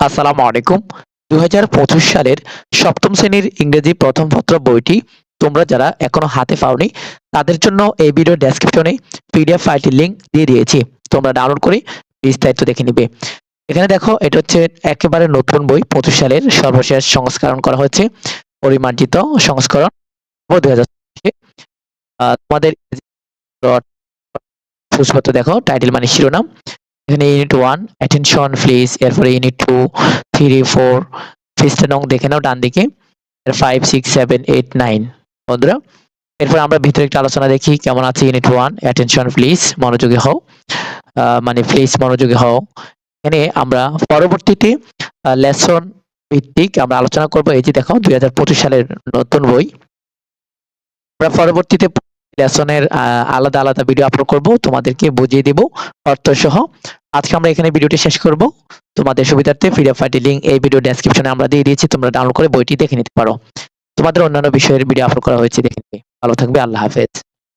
আসসালামু আলাইকুম। দুই হাজার পঁচিশ সালের সপ্তম শ্রেণির ইংরেজি প্রথম পত্র বইটি তোমরা যারা এখনও হাতে পাওনি, তাদের জন্য এই ভিডিও ডেসক্রিপশনে পিডিএফ ফাইলটির লিংক দিয়ে দিয়েছি। তোমরা ডাউনলোড করে বিস্তারিত দেখে নিবে। এখানে দেখো, এটা হচ্ছে একেবারে নতুন বই। পঁচিশ সালের সর্বশেষ সংস্করণ করা হয়েছে। পরিমার্জিত সংস্করণ দুই হাজার তোমাদের দেখো টাইটেল মানে শিরোনাম। এখানে ইউনিট ওয়ান অ্যাটেনশন প্লিজ এরপরে ইউনিট টু থ্রি ফোর ফিসটা নং দেখে নাও, ডান দিকে। Five six seven eight nine বন্ধুরা। এরপর আমরা ভিতরে একটা আলোচনা দেখি, কেমন আছে ইউনিট ওয়ান অ্যাটেনশন প্লিজ মনোযোগী হও। মানে প্লিজ মনোযোগী হও। এখানে আমরা পরবর্তীতে লেসন ভিত্তিক আমরা আলোচনা করব। এই যে দেখো, দুই হাজার পঁচিশ সালের নতুন বই। আমরা পরবর্তীতে লেসনের আলাদা আলাদা ভিডিও আপলোড করব। তোমাদেরকে বুঝিয়ে দিব অর্থ সহ আজকে আমরা এখানে ভিডিওটি শেষ করব। তোমাদের সুবিধার্থে ফ্রি ফাইটি লিঙ্ক এই ভিডিও ডেসক্রিপশনে আমরা দিয়ে দিয়েছি, তোমরা ডাউনলোড করে বইটি দেখে নিতে পারো। তোমাদের অন্যান্য বিষয়ের ভিডিও আপলোড করা হয়েছে দেখে ভালো থাকবে, আল্লাহ হাফেজ।